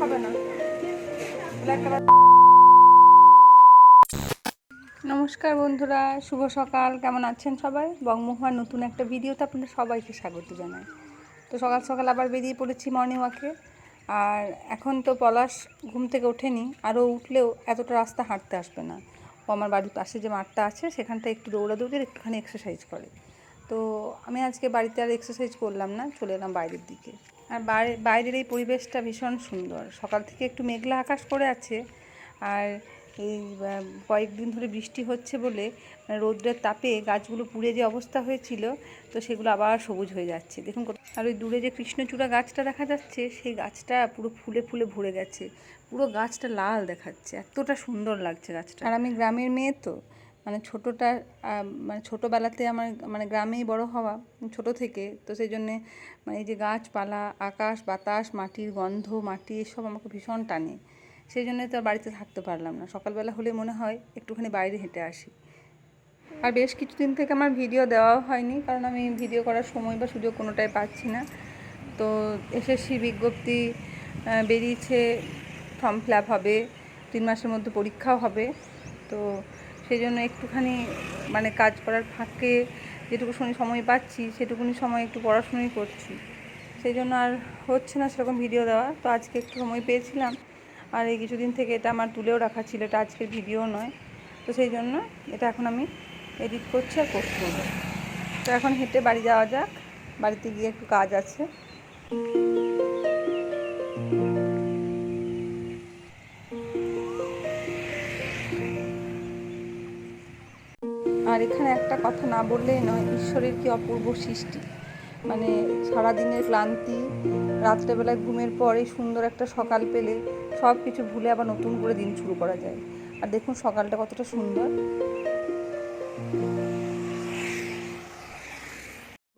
হবে না। নমস্কার বন্ধুরা, শুভ সকাল। কেমন আছেন সবাই? বংমুহার নতুন একটা ভিডিওতে আপনাদের সবাইকে স্বাগত জানাই। তো সকাল সকাল আবার বেরিয়ে পড়েছি মর্নিং ওয়াকে আর এখন তো পলাশ ঘুম থেকে ওঠেনি, আরও উঠলেও এতটা রাস্তা হাঁটতে আসবে না। ও আমার বাড়ির পাশে যে মাঠটা আছে, সেখানটা একটু দৌড়াদৌড়ির, একটুখানি এক্সারসাইজ করে। তো আমি আজকে বাড়িতে আর এক্সারসাইজ করলাম না, চলে এলাম বাইরের দিকে। আর বাইরে বাইরের এই পরিবেশটা ভীষণ সুন্দর। সকাল থেকে একটু মেঘলা আকাশ করে আছে আর এই কয়েকদিন ধরে বৃষ্টি হচ্ছে বলে মানে রৌদ্রের তাপে গাছগুলো পুড়ে যে অবস্থা হয়েছিল, তো সেগুলো আবার সবুজ হয়ে যাচ্ছে। দেখুন আর ওই দূরে যে কৃষ্ণচূড়া গাছটা দেখা যাচ্ছে, সেই গাছটা পুরো ফুলে ফুলে ভরে গেছে। পুরো গাছটা লাল দেখাচ্ছে। এতটা সুন্দর লাগছে গাছটা। আর আমি গ্রামের মেয়ে তো মানে ছোটোটা মানে ছোটোবেলাতে আমার মানে গ্রামেই বড় হওয়া, ছোট থেকে। তো সেই জন্যে মানে এই যে গাছপালা, আকাশ, বাতাস, মাটির গন্ধ, মাটি, এসব আমাকে ভীষণ টানে। সেই জন্য তো বাড়িতে থাকতে পারলাম না। সকালবেলা হলে মনে হয় একটুখানি বাইরে হেঁটে আসি। আর বেশ কিছুদিন থেকে আমার ভিডিও দেওয়াও হয়নি, কারণ আমি ভিডিও করার সময় বা সুযোগ কোনোটাই পাচ্ছি না। তো এসএসসি বিজ্ঞপ্তি বেরিয়েছে, ফর্ম ফিল হবে, তিন মাসের মধ্যে পরীক্ষাও হবে। তো সেই জন্য একটুখানি মানে কাজ করার ফাঁকে যেটুকু শুনি সময় পাচ্ছি, সেটুকুনি সময় একটু পড়াশুনোই করছি। সেই জন্য আর হচ্ছে না সেরকম ভিডিও দেওয়া। তো আজকে একটু সময় পেয়েছিলাম। আর এই কিছুদিন থেকে এটা আমার তুলেও রাখা ছিল, এটা আজকের ভিডিও নয়। তো সেই জন্য এটা এখন আমি এডিট করছি আর করব। তো এখন হেঁটে বাড়ি যাওয়া যাক। বাড়িতে গিয়ে একটু কাজ আছে। কথা না বললেই নয়, ঈশ্বরের কি অপূর্ব সৃষ্টি। মানে সারাদিনের ক্লান্তি, রাত্রেবেলায় ঘুমের পরে সুন্দর একটা সকাল পেলে সব কিছু ভুলে আবার নতুন করে দিন শুরু করা যায়। আর দেখুন সকালটা কতটা সুন্দর।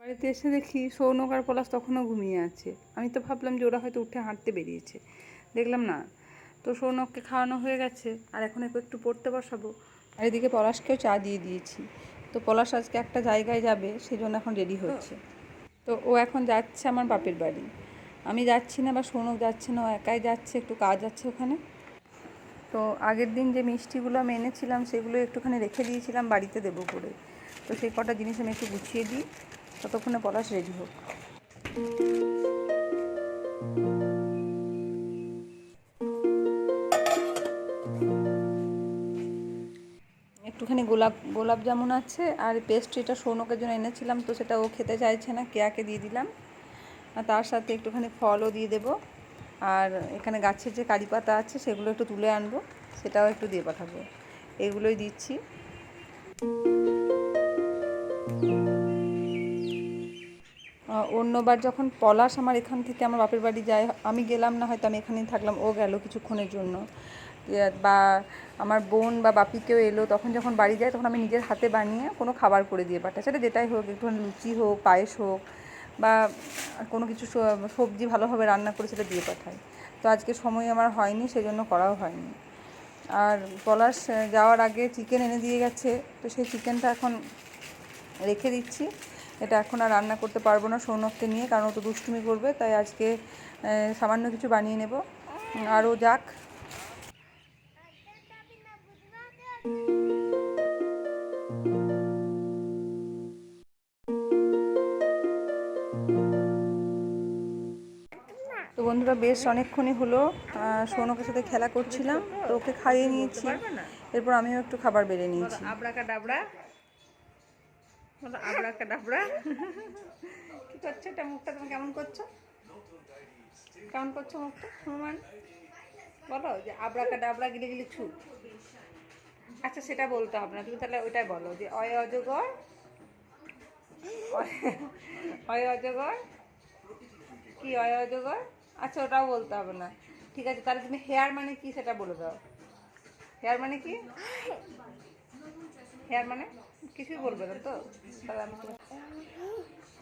বাড়িতে এসে দেখি সৌনক আর পলাশ তখনও ঘুমিয়ে আছে। আমি তো ভাবলাম যে ওরা হয়তো উঠে হাঁটতে বেরিয়েছে। দেখলাম না, তো সৌনককে খাওয়ানো হয়ে গেছে, আর এখন একটু একটু পড়তে বসাবো। আর এদিকে পলাশকেও চা দিয়ে দিয়েছি। তো পলাশ আজকে একটা জায়গায় যাবে সেই জন্য এখন রেডি হচ্ছে। তো ও এখন যাচ্ছে আমার বাপের বাড়ি। আমি যাচ্ছি না বা সৌনক যাচ্ছে না, ও একাই যাচ্ছে, একটু কাজ আছে ওখানে। তো আগের দিন যে মিষ্টিগুলো আমি এনেছিলাম, সেগুলো একটুখানি রেখে দিয়েছিলাম, বাড়িতে দেবো করে। তো সেই কটা জিনিস আমি একটু গুছিয়ে দিই, ততক্ষণে পলাশ রেডি হোক। গোলাপ গোলাপ জামুন আছে আর পেস্ট্রিটা সৌনকের জন্য এনেছিলাম, তো সেটা ও খেতে চাইছে না, কেয়াকে দিয়ে দিলাম। আর তার সাথে একটুখানি ফলও দিয়ে দেবো। আর এখানে গাছের যে কারি পাতা আছে সেগুলো একটু তুলে আনব, সেটাও একটু দিয়ে পাঠাবো। এগুলোই দিচ্ছি। অন্যবার যখন পলাশ আমার এখান থেকে আমার বাপের বাড়ি যায়, আমি গেলাম না, হয়তো আমি এখানেই থাকলাম, ও গেল কিছুক্ষণের জন্য। বা আমার বোন বা বাপি কেউ এলো, তখন যখন বাড়ি যায় তখন আমি নিজের হাতে বানিয়ে কোনো খাবার করে দিয়ে পাঠাই সেটা যেটাই হোক, একটুখানি লুচি হোক, পায়েস হোক, বা কোনো কিছু সবজি ভালোভাবে রান্না করে সেটা দিয়ে পাঠাই। তো আজকে সময় আমার হয়নি, সেজন্য করাও হয়নি। আর পলাশ যাওয়ার আগে চিকেন এনে দিয়ে গেছে, তো সেই চিকেনটা এখন রেখে দিচ্ছি। এটা এখন আর রান্না করতে পারব না সৌনককে নিয়ে, কারণ ও তো দুষ্টুমি করবে, তাই আজকে সামান্য কিছু বানিয়ে নেব। আরও যাক তো বন্ধুরা বেশ অনেকক্ষণই হলো সৌনকের সাথে খেলা করছিলাম, তো ওকে খাইয়ে নিয়েছি। এরপর আমিও একটু খাবার বেড়ে নিয়েছি। কি মুখটা তুমি কেমন করছ? কেমন করছ মুখটা বলো, যে গিলে গিলে ছু আচ্ছা সেটা বলতে হবে না, তুমি তাহলে ওইটাই বলো, যে অয় অজগর অজগর, কি অজগর? আচ্ছা ওটাও বলতে হবে না। ঠিক আছে, তাহলে তুমি হেয়ার মানে কি সেটা বলে দাও। হেয়ার মানে কি? হেয়ার মানে? কিছুই বলবে না তো?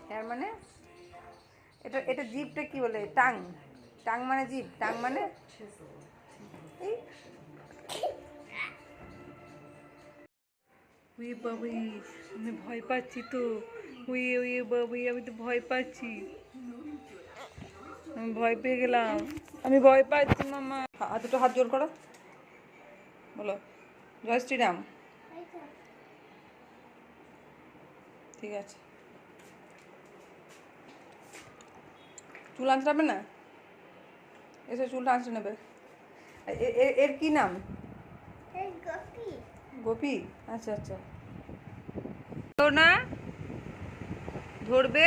হেয়ার মানে? এটা এটা জিপটা কি বলে? টাং। টাং মানে জিপ টাং মানে উই বাবুই আমি ভয় পাচ্ছি তো। উই উই বাবুই আমি তো ভয় পাচ্ছি। আমি ভয় পেয়ে গেলাম। আমি ভয় পাচ্ছি মামা। হাত দুটো হাত জোর করো। বলো জয় শ্রীরাম ঠিক আছে। চুল হবে না? এসে চুলটা আনতে নেবে। এর কি নাম? গোপী। আচ্ছা আচ্ছা। না। ধরবে।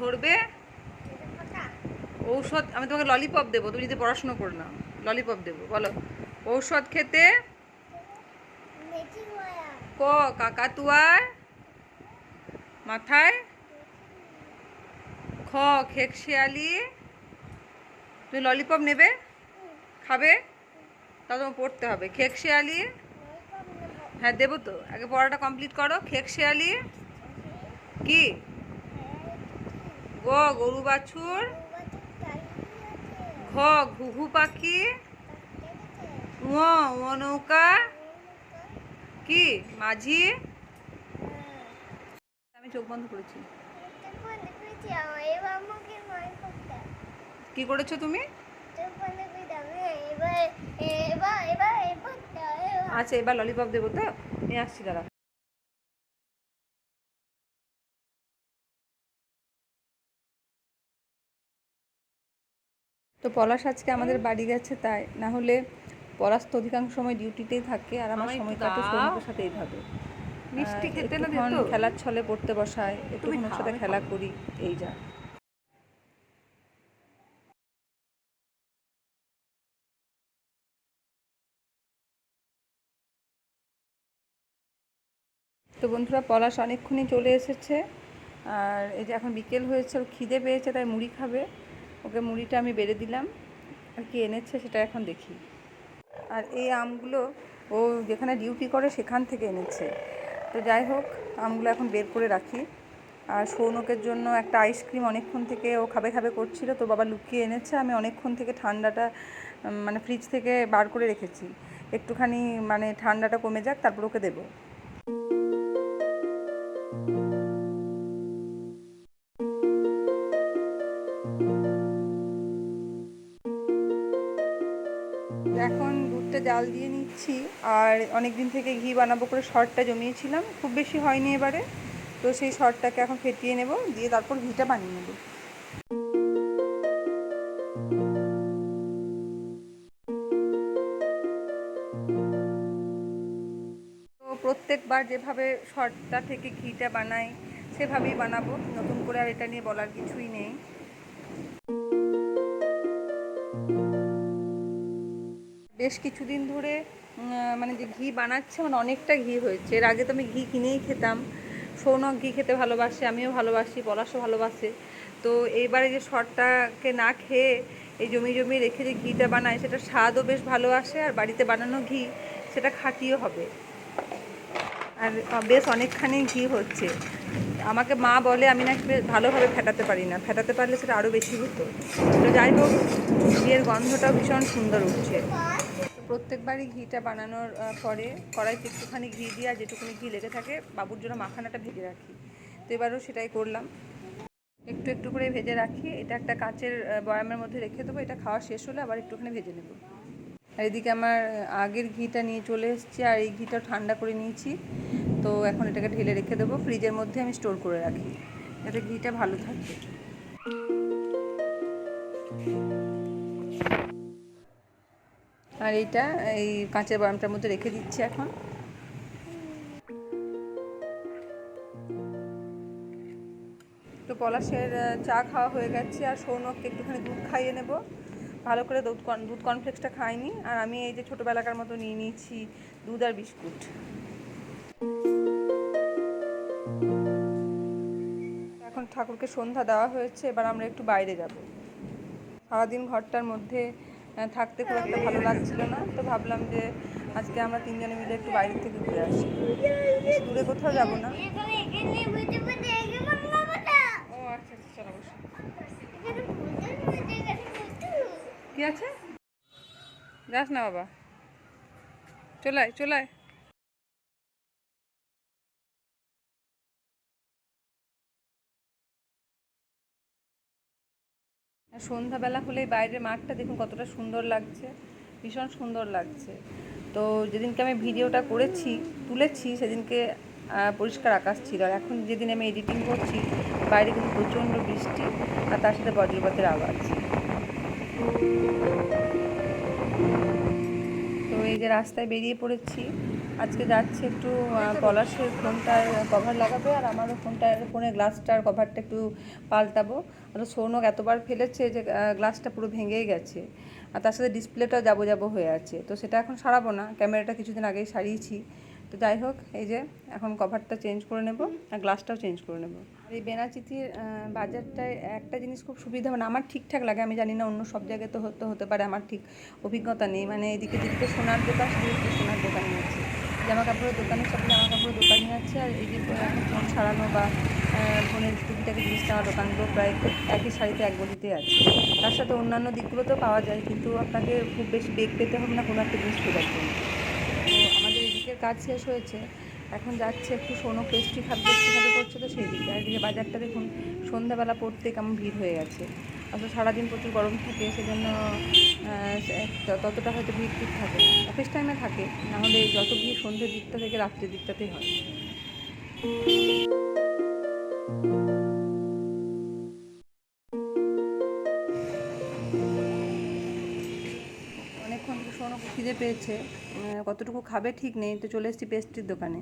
ধরবে? ঔষধ, আমি তোমাকে ললিপপ দেবো, তুমি যদি পড়াশুনো করো না। ললিপপ দেবো, বলো। ঔষধ খেতে? ক, কাকাতুয়ার মাথায়? খ খেক শিয়ালি তুমি ললিপপ নেবে? খাবে? তা তোমার পড়তে হবে। খেক শিয়ালি হ্যাঁ দেবো তো। আগে পড়াটা কমপ্লিট করো। খেক শিয়ালি কি? গ গরু বাছুর, ঘ ঘুঘু পাখি, ঙ নৌকা, কি মাঝি? আমি চোখ বন্ধ করেছি। কি করেছ তুমি? আচ্ছা এবার ললিপপ দেবো তো। নিয়ে আসছি দাঁড়া তো পলাশ আজকে আমাদের বাড়ি গেছে তাই না হলে পলাশ তো অধিকাংশ সময় ডিউটিতেই থাকে আর আমার সময় কাটে। সৌমিকের সাথে এইভাবে মিষ্টি খেতে না দিত? খেলার ছলে পড়তে বসায় একটু ওর সাথে খেলা করি এই যা তো বন্ধুরা পলাশ অনেকক্ষণই চলে এসেছে আর এই যে এখন বিকেল হয়েছে খিদে পেয়েছে তাই মুড়ি খাবে ওকে মুড়িটা আমি বেড়ে দিলাম। আর কি এনেছে সেটা এখন দেখি। আর এই আমগুলো ও যেখানে ডিউটি করে সেখান থেকে এনেছে। তো যাই হোক, আমগুলো এখন বের করে রাখি। আর সৌনকের জন্য একটা আইসক্রিম অনেকক্ষণ থেকে ও খাবে খাবে করছিল। তো বাবা লুকিয়ে এনেছে, আমি অনেকক্ষণ থেকে ঠান্ডাটা মানে ফ্রিজ থেকে বার করে রেখেছি। একটুখানি মানে ঠান্ডাটা কমে যাক, তারপর ওকে দেবো। দুধটা জাল দিয়ে নিচ্ছি। আর অনেক দিন থেকে ঘি বানাবো করে শর্টটা জমিয়েছিলাম। খুব বেশি হয়নি এবারে। তো সেই শর্টটাকে এখন ফেটিয়ে নেব, দিয়ে তারপর ঘিটা বানিয়ে নেব। প্রত্যেকবার যেভাবে শর্টটা থেকে ঘিটা বানাই, সেভাবেই বানাবো। নতুন করে আর এটা নিয়ে বলার কিছুই নেই। বেশ কিছুদিন ধরে মানে যে ঘি বানাচ্ছে মানে অনেকটা ঘি হয়েছে। এর আগে তো আমি ঘি কিনেই খেতাম। সৌনক ঘি খেতে ভালোবাসে, আমিও ভালোবাসি, পলাশও ভালোবাসে। তো এইবারে যে শর্টটাকে না খেয়ে এই জমি জমি রেখে যে ঘিটা বানায় সেটা স্বাদও বেশ ভালো আসে আর বাড়িতে বানানো ঘি, সেটা খাঁটিও হবে। আর বেশ অনেকখানি ঘি হচ্ছে। আমাকে মা বলে আমি নাকি ভালোভাবে ফেটাতে পারি না। ফেটাতে পারলে সেটা আরও বেশি হতো। তো যাই হোক, ঘিয়ের গন্ধটাও ভীষণ সুন্দর উঠছে। প্রত্যেকবারই ঘিটা বানানোর পরে কড়াইতে একটুখানি ঘি দিয়ে আর যেটুকুনি ঘি লেগে থাকে বাবুর জন্য মাখানাটা ভেজে রাখি। তো এবারও সেটাই করলাম। একটু একটু করে ভেজে রাখি। এটা একটা কাঁচের বয়ামের মধ্যে রেখে দেবো। এটা খাওয়া শেষ হলে আবার একটুখানি ভেজে নেব। আর এদিকে আমার আগের ঘিটা নিয়ে চলে এসেছি আর এই ঘিটা ঠান্ডা করে নিয়েছি। তো এখন এটাকে ঢেলে রেখে দেবো। ফ্রিজের মধ্যে আমি স্টোর করে রাখি। যাতে ঘিটা ভালো থাকবে আর এইটা, এই কাঁচের বয়ামটার মধ্যে রেখে দিচ্ছি এখন। তো পলাশের চা খাওয়া হয়ে গেছে, আর সৌনককে একটুখানি দুধ খাইয়ে নেব। ভালো করে দুধ দুধ কর্নফ্লেক্সটা খাইনি, আর আমি এই যে ছোটোবেলাকার মতো নিয়ে নিয়েছি দুধ আর বিস্কুট। এখন ঠাকুরকে সন্ধ্যা দেওয়া হয়েছে, এবার আমরা একটু বাইরে যাব। সারাদিন ঘরটার মধ্যে থাকতে খুব একটা ভালো লাগছিল না। তো ভাবলাম যে আজকে আমরা তিনজনে মিলে একটু বাইরে থেকে ঘুরে আসি। দূরে কোথাও যাব না। ও আচ্ছা আচ্ছা চলো কি আছে? যাস না বাবা। চলায় চলায় সন্ধ্যাবেলা হলে বাইরের মাঠটা দেখুন কতটা সুন্দর লাগছে, ভীষণ সুন্দর লাগছে। তো যেদিনকে আমি ভিডিওটা করেছি, তুলেছি, সেদিনকে পরিষ্কার আকাশ ছিল। আর এখন যেদিন আমি এডিটিং করছি, বাইরে কিন্তু প্রচণ্ড বৃষ্টি আর তার সাথে বজ্রপাতের আওয়াজ। তো এই যে রাস্তায় বেরিয়ে পড়েছি আজকে যাচ্ছে একটু পলাশের ফোনটার কভার লাগাবে আর আমারও ফোনটার ফোনের গ্লাসটার কভারটা একটু পাল্টাবো। আর সোনক এতবার ফেলেছে যে গ্লাসটা পুরো ভেঙেই গেছে। আর তার সাথে ডিসপ্লেটাও যাব যাব হয়ে আছে। তো সেটা এখন সারাবো না, ক্যামেরাটা কিছুদিন আগেই সারিয়েছি। তো যাই হোক, এই যে এখন কভারটা চেঞ্জ করে নেব আর গ্লাসটাও চেঞ্জ করে নেব। আর এই বেনাচিতির বাজারটায় একটা জিনিস খুব সুবিধা মানে আমার ঠিকঠাক লাগে, আমি জানি না অন্য সব জায়গায় তো হতে হতে পারে, আমার ঠিক অভিজ্ঞতা নেই। মানে এদিকে যেদিকে সোনার দোকান, সেদিকে সোনার দোকানই আছে। জামা কাপড়ের দোকানের সাথে জামা কাপড়ের দোকানই আছে আর এই যে ফোন সারানো বা ফোনের টুকিটাকি জিনিস নেওয়ার দোকানগুলো প্রায় একই শাড়িতে এক গলিতে আছে। তার সাথে অন্যান্য দিকগুলোতেও পাওয়া যায়, কিন্তু আপনাকে খুব বেশি বেগ পেতে হবে না, কোনো একটা জিনিস খোঁজার জন্য। তো আমাদের এদিকের কাজ শেষ হয়েছে। এখন যাচ্ছে একটু সোনো পেস্ট্রি খাবে পেস্ট্রি খাবে করছে তো সেই দিকে। আর বাজারটা দেখুন, সন্ধ্যাবেলা পড়তে কেমন ভিড় হয়ে গেছে। আসলে সারাদিন প্রচুর গরম থাকে, সেজন্য ততটা হয়তো ভিড় ঠিক থাকে অফিস টাইমে থাকে, নাহলে যত ভিড় সন্ধ্যের দিকটা থেকে রাত্রের দিকটাতেই হয়। অনেকক্ষণ শোনো খিদে পেয়েছে কতটুকু খাবে ঠিক নেই, তো চলে এসেছি পেস্ট্রির দোকানে।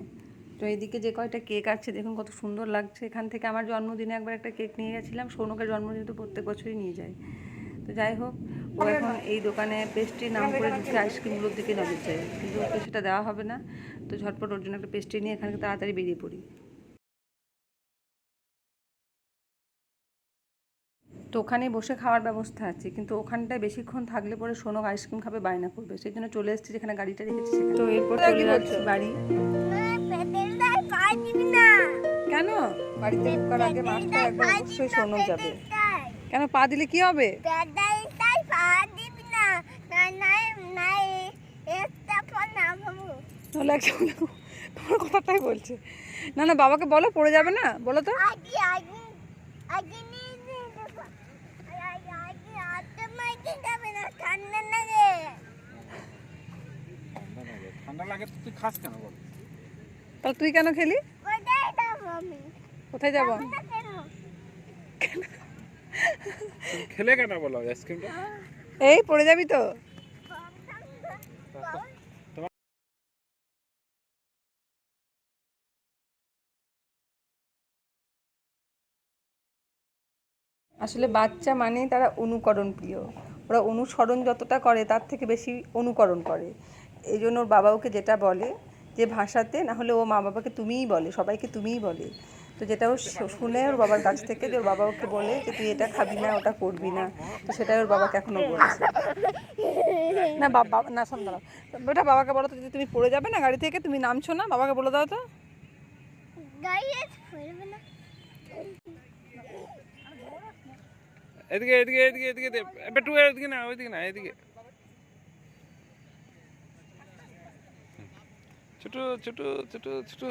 তো এইদিকে যে কয়টা কেক আছে, দেখুন কত সুন্দর লাগছে। এখান থেকে আমার জন্মদিনে একবার একটা কেক নিয়ে গেছিলাম, সৌনকের জন্মদিনে তো প্রত্যেক বছরই নিয়ে যায়। তো যাই হোক, ও এখন এই দোকানে পেস্ট্রির নাম করে দিচ্ছে আইসক্রিমগুলোর দিকে নজর যায় কিন্তু ওকে সেটা দেওয়া হবে না। তো ঝটপট ওর জন্য একটা পেস্ট্রি নিয়ে এখানে তাড়াতাড়ি বেরিয়ে পড়ি। তো ওখানেই বসে খাওয়ার ব্যবস্থা আছে, কিন্তু ওখানটায় বেশিক্ষণ থাকলে পরে সোনক আইসক্রিম খাবে, বায়না করবে। সেই জন্য চলে এসেছি যেখানে গাড়িটা রেখেছি তো এরপর চলে বাড়ি। কেন বাড়িতে ঢোকার আগে একবার অবশ্যই সোনক যাবে। কেন পা দিলে কি হবে? তোমার কথাটাই বলছে। না না বাবাকে বলো পড়ে যাবে না? বলো তো। ঠান্ডা লাগে। ঠান্ডা লাগে তো তুই খাস কেন বল? তাহলে তুই কেন খেলি? কোথায় যাব? খেলে কেন বলো আইসক্রিমটা? এই পড়ে যাবি তো। আসলে বাচ্চা মানেই তারা অনুকরণ প্রিয়। ওরা অনুসরণ যতটা করে তার থেকে বেশি অনুকরণ করে। এই জন্য ওর বাবা ওকে যেটা বলে যে ভাষাতে না হলে ও মা বাবাকে তুমিই বলে সবাইকে তুমিই বলে। তো যেটা ও শুনে ওর বাবার কাছ থেকে যে ওর বাবা ওকে বলে যে তুই এটা খাবি না ওটা করবি না তো সেটাই ওর বাবাকে এখনও বলছে। না বাবা না শোন দাঁড়াও। ওটা বাবাকে বলো তো যদি তুমি পড়ে যাবে না গাড়ি থেকে তুমি নামছো না? বাবাকে বলে দাও তো। এদিকে এদিকে এদিকে এদিকে এদিকে না ওইদিকে না এদিকে। ছোট ছোট ছোট ছোট।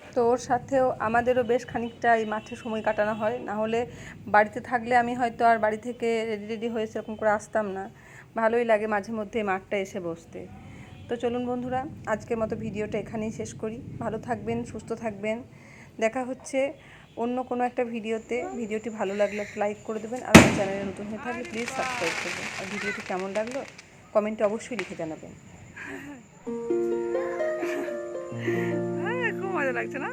তো ওর সাথেও আমাদেরও বেশ খানিকটা এই মাঠে সময় কাটানো হয়। না হলে বাড়িতে থাকলে আমি হয়তো আর বাড়ি থেকে রেডি রেডি হয়ে সেরকম করে আসতাম না। ভালোই লাগে মাঝে মধ্যে মাঠটা এসে বসতে। তো চলুন বন্ধুরা, আজকের মতো ভিডিওটা এখানেই শেষ করি। ভালো থাকবেন, সুস্থ থাকবেন। দেখা হচ্ছে অন্য কোনো একটা ভিডিওতে ভিডিওটি ভালো লাগলে একটা লাইক করে দেবেন আর আমার চ্যানেলে নতুন হয়ে থাকলে প্লিজ সাবস্ক্রাইব করবেন। আর ভিডিওটি কেমন লাগল কমেন্টে অবশ্যই লিখে জানাবেন। খুব মজা লাগছে না?